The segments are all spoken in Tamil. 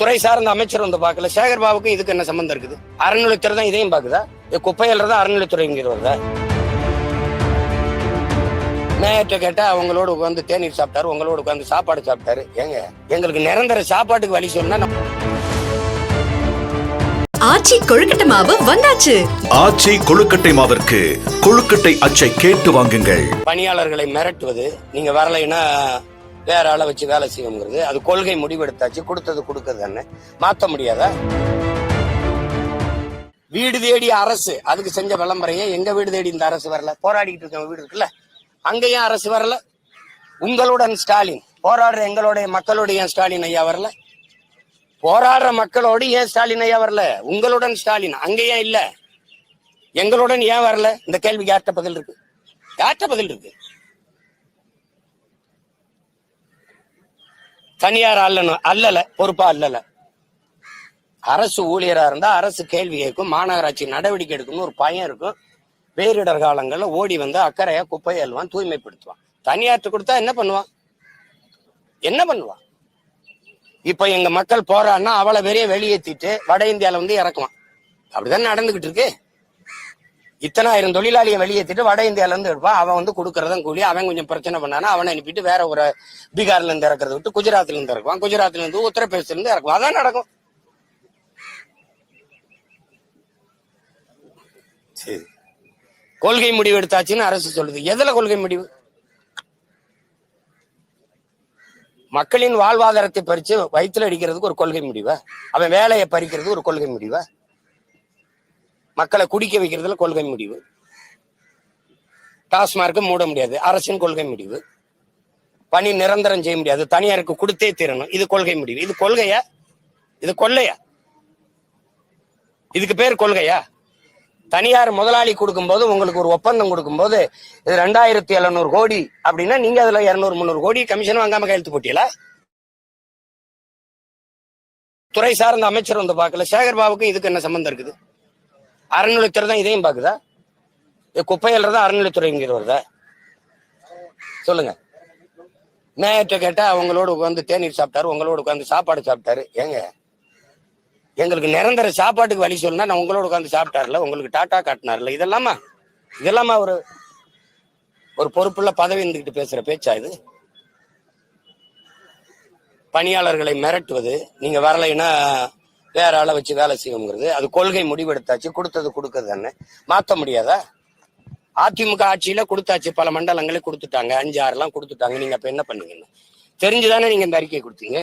துறை சார்ந்த அமைச்சர் வந்து பார்க்கல. சேகர் பாபுக்கும் இதுக்கு என்ன சம்பந்தம் இருக்குது? அறநிலைத்துறை தான் இதையும் பார்க்குதா? குப்பையில்றதா அறநிலைத்துறைங்கிற வருதா? நேற்று கேட்டா அவங்களோட உட்காந்து தேநீர் சாப்பிட்டாரு உங்களோட உட்காந்து சாப்பாடு சாப்பிட்டாரு. ஏங்க எங்களுக்கு நிரந்தர சாப்பாட்டுக்கு வழி சொன்னா நம்ம ஆச்சி கொழுக்கட்டை மாவு வந்தாச்சு. ஆச்சி கொழுக்கட்டை மாவிற்கு கொழுக்கட்டை அச்சை கேட்டு வாங்குங்கள். பணியாளர்களை மிரட்டுவது நீங்க வரலைன்னா வேற ஆளை வச்சு வேலை செய்யணுங்கிறது. அது கொள்கை முடிவெடுத்தாச்சு. கொடுத்தது கொடுக்கறது என்ன மாத்த முடியாதா? வீடு தேடி அரசு. அதுக்கு செஞ்ச விளம்பரையே எங்க வீடு தேடி இந்த அரசு வரல? போராடிக்கிட்டு இருக்க வீடு இருக்குல்ல? அங்கேயும் அரசு வரல. உங்களுடன் ஸ்டாலின். போராடுற எங்களுடைய மக்களுடைய ஏன் ஸ்டாலின் ஐயா வரல? போராடுற மக்களோடு ஏன் ஸ்டாலின் ஐயா வரல? உங்களுடன் ஸ்டாலின். அங்கேயே ஏன் இல்ல. எங்களுடன் ஏன் வரல? இந்த கேள்விக்கு யார்கிட்ட பதில் இருக்கு? யார்கிட்ட பதில் இருக்கு? தனியார் அல்லணும் அல்லல பொறுப்பா அல்லல. அரசு ஊழியரா இருந்தா அரசு கேள்வி கேட்கும் மாநகராட்சி நடவடிக்கை எடுக்கணும்னு ஒரு பயம் இருக்கும். பேரிடர் காலங்கள்ல ஓடி வந்து அக்கறையா குப்பையை அள்ளுவான் தூய்மைப்படுத்துவான். தனியார்ட்டு கொடுத்தா என்ன பண்ணுவான்? என்ன பண்ணுவான்? இப்ப எங்க மக்கள் போறான்னா அவளை பெரிய வெளியேற்றிட்டு வட இந்தியால வந்து இறக்குவான். அப்படிதான் நடந்துகிட்டு இருக்கு? இத்தனாயிரம் தொழிலாளியை வெளியேற்றிட்டு வட இந்தியால இருந்து எடுப்பான் அவன் வந்து கொடுக்கறதும் கூலி அவன் கொஞ்சம் பிரச்சனை பண்ணானா அவனை அனுப்பிட்டு வேற ஒரு பீகார்ல இருந்து இறக்குறத விட்டு குஜராத்ல இருந்து இறக்குவான். குஜராத்ல இருந்து உத்தரப்பிரதேசல இருந்து இறக்குவான். அதான் நடக்கும். சரி. கொள்கை முடிவு எடுத்தாச்சுன்னு அரசு சொல்லுது. எதுல கொள்கை முடிவு? மக்களின் வாழ்வாதாரத்தை பறிச்சு வயிற்றுல அடிக்கிறதுக்கு ஒரு கொள்கை முடிவா? அவன் வேலையை பறிக்கிறது ஒரு கொள்கை முடிவா? மக்களை குடிக்க வைக்கிறதுல கொள்கை முடிவு. டாஸ்மார்க்கு மூட முடியாது. அரசின் கொள்கை முடிவு. பணி நிரந்தரம் செய்ய முடியாது. தனியாருக்கு கொடுத்தே தீரணும். இது கொள்கை முடிவு. இது கொள்கையா? இது கொள்ளையா? இதுக்கு பேர் கொள்கையா? தனியார் முதலாளி கொடுக்கும்போது உங்களுக்கு ஒரு ஒப்பந்தம் கொடுக்கும்போது இது ரெண்டாயிரத்தி எழுநூறு கோடி அப்படின்னா நீங்க அதுல இருநூறு முந்நூறு கோடி கமிஷன் வாங்காம கையெழுத்து போட்டீங்களா? துறை சார்ந்த அமைச்சர் வந்து பார்க்கல. சேகர் பாபுக்கும் இதுக்கு என்ன சம்பந்தம் இருக்குது? அறநிலைத்துறை தான் இதையும் பார்க்குதா? இது குப்பையில்றதா அறநிலைத்துறைங்கிற வருதா? சொல்லுங்க. மேயற்ற கேட்டால் அவங்களோட உட்காந்து தேநீர் சாப்பிட்டாரு உங்களோட உட்காந்து சாப்பாடு சாப்பிட்டாரு. ஏங்க எங்களுக்கு நிரந்தர சாப்பாட்டுக்கு வழி சொல்லுனா நான் உங்களோட உட்காந்து சாப்பிட்டாருல உங்களுக்கு டாட்டா காட்டினார்ல இதெல்லாமா? இதெல்லாமா ஒரு ஒரு பொறுப்புள்ள பதவி இருந்துக்கிட்டு பேசுற பேச்சா இது? பணியாளர்களை மிரட்டுவது நீங்க வரலைன்னா வேற ஆளை வச்சு வேலை செய்யணுங்கிறது அது கொள்கை முடிவெடுத்தாச்சு. கொடுத்தது கொடுக்கறது தானே. மாத்த முடியாதா? அதிமுக ஆட்சியில கொடுத்தாச்சு. பல மண்டலங்களே கொடுத்துட்டாங்க. அஞ்சு ஆறுலாம் கொடுத்துட்டாங்க. நீங்க அப்ப என்ன பண்ணீங்கன்னு? தெரிஞ்சுதானே நீங்க இந்த அறிக்கையை கொடுத்தீங்க?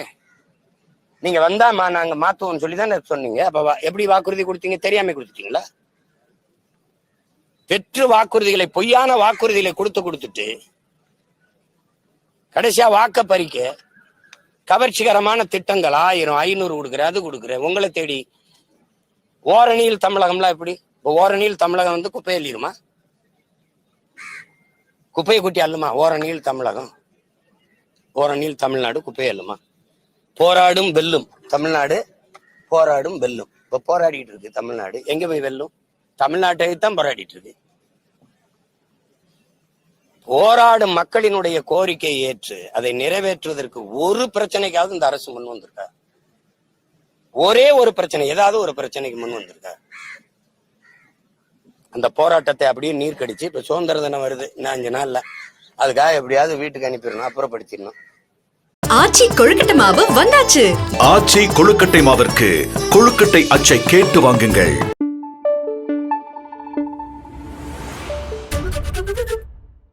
நீங்க வந்தா மா நாங்க மாத்துவோம்னு சொல்லி தானே சொன்னீங்க. அப்ப எப்படி வாக்குறுதி கொடுத்தீங்க? தெரியாம கொடுத்துட்டீங்களா? பெற்று வாக்குறுதிகளை பொய்யான வாக்குறுதிகளை கொடுத்து கொடுத்துட்டு கடைசியா வாக்க பறிக்க கவர்ச்சிகரமான திட்டங்கள். ஆயிரம் ஐநூறு கொடுக்குறேன் அது கொடுக்குறேன் உங்களை தேடி ஓரணியில் தமிழகம்லாம் எப்படி? இப்போ ஓரணியில் தமிழகம் வந்து குப்பை அள்ளிடுமா? குப்பையை குட்டி அல்லுமா ஓரணியில் தமிழகம். ஓரணியில் தமிழ்நாடு குப்பை அல்லுமா போராடும் வெல்லும். தமிழ்நாடு போராடும் வெல்லும். இப்போ போராடிட்டு இருக்கு தமிழ்நாடு. எங்கே போய் வெல்லும்? தமிழ்நாட்டை தான் போராடிட்டு இருக்கு. போராடும் மக்களினுடைய கோரிக்கையை ஏற்று அதை நிறைவேற்றுவதற்கு ஒரு பிரச்சனைக்காவது இந்த அரசு முன் வந்திருக்கா? ஒரே ஒரு பிரச்சனை ஏதாவது ஒரு பிரச்சனைக்கு முன் வந்திருக்கா? அந்த போராட்டத்தை அப்படியே நீர் கடிச்சு இப்ப சுதந்திர தினம் வருது இன்னும் அஞ்சு நாள்ல. அதுக்காக எப்படியாவது வீட்டுக்கு அனுப்பிடணும் அப்புறப்படுத்திடணும். ஆச்சி கொழுக்கட்டை மாவு வந்தாச்சு. ஆச்சி கொழுக்கட்டை மாவிற்கு கொழுக்கட்டை அச்சை கேட்டு வாங்குங்கள்.